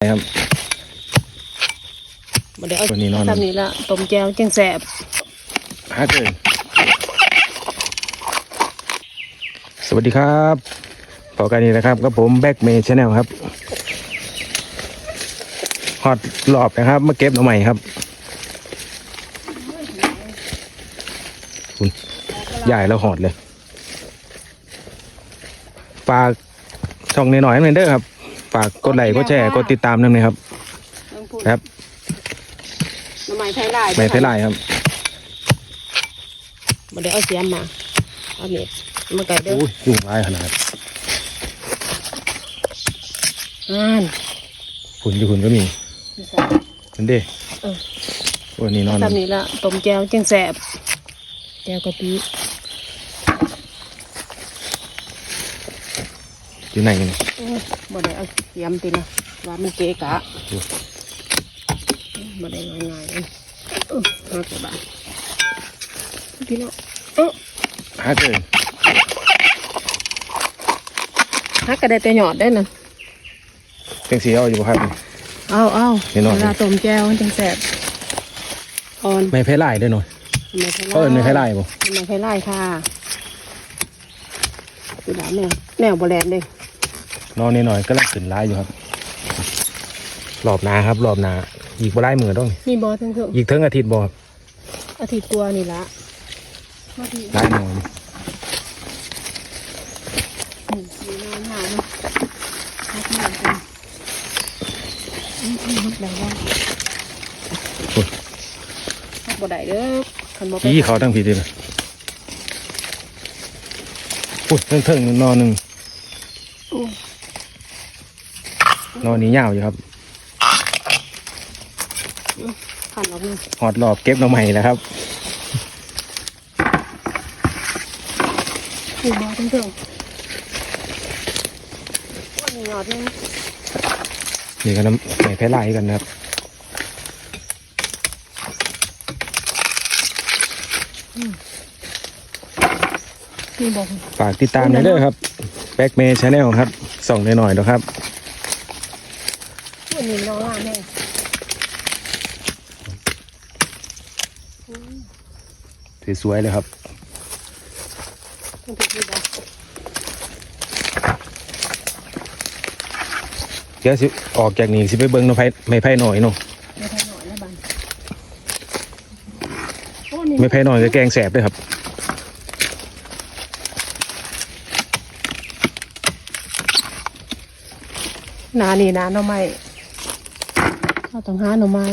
ครับบ่ได้เอาวันนี้นอนทำนี้ละต้มแจ่วจังแสบฮะเกินสวัสดีครับพอกันนี้นะครับก็ผมแบ็กเมย์ชาแนลครับฮอตรอบนะครับมาเก็บหน่อใหม่ครับคุณใหญ่แล้วหอดเลยฝากช่องหน่อยๆนั่นเด้อครับ ฝากกดไลค์กดแชร์กดติดตามนั่นเลยครับต้องพูดครับน้ำไม้ไผ่ลายไม่เท่าไรครับ บ่ได้เอาเสียมมาเอาเม็ดมาไก่เด้ออุ้ยยุ่งร้ายขนาดอ่านฝุ่นอยู่ฝุ่นก็มีนั่นเด้เออ วันนี้นอน ทำนี้ละต้มแจ่วจังแสบแจ่วกะปิ อยู่ไหนกันโอ้ยบ่ได้เอาเสียมตินะว่ามันเกะกะบ่ได้ง่ายๆเลยเออหากระบาดพี่น้องเออฮะเกินหักกระได้แต่หยอดได้น่ะเต็งสีเอาอยู่บ่ครับเอาเอาแน่นอนเวลาต้มแจ่วจังแสบอ่อนไม่แพ้ลายด้วยหน่อยไม่ไผ่ลายเขาเอินไม่แพ้ลายบ่ไม่ไผ่ลายค่ะคือหลานแนวแนวโบแลนเด้ นอนนิดหน่อยก็ลังขึ้นร้ายอยู่ครับรอบหนาครับรอบหนาอีกบ่ไล่มือต้องมีบอทั้งเถอะอีกเทิงอาทิตย์บ่ครับอาทิตย์กลัวานี่ละมาทีไล่หน่อยอืมมีน้ำหาเนาะพักหน่อยกันอืมอืมพักได้บ้างพักบ่ได้เด้อคันบ่ไปพี่เขาทั้งผีดีเลยอุ้ยเทิงเทิงๆนอนหนึ่งอู้ นอนนี้ยาวอยู่ครับขันออกนี่หอดรอบเก็บหน่อใหม่แล้วครับมีบอทั้งเถอะว่ามีหยอดนึงนี่ก็น้ำไม่แพ้ลายกันนะครับมีบอฝากติดตามหน่อยเด้อครับแบ็กเมย์ชาแนลครับส่องหน่อยๆเนาะครับ วันนี้น้องอะแม่สวยๆเลยครับมันถูกดีบอเดี๋ยวสิออกจากนี้สิไปเบิ้งนไผไม่ไผ่หน่อยเนาะไม่ทันหน่อยนะบันโอ้นี่ไม่ไผ่หน่อยก็แกงแสบด้วยครับนานี่นาหน่อไม้เรา ต้องหาหน่อไม้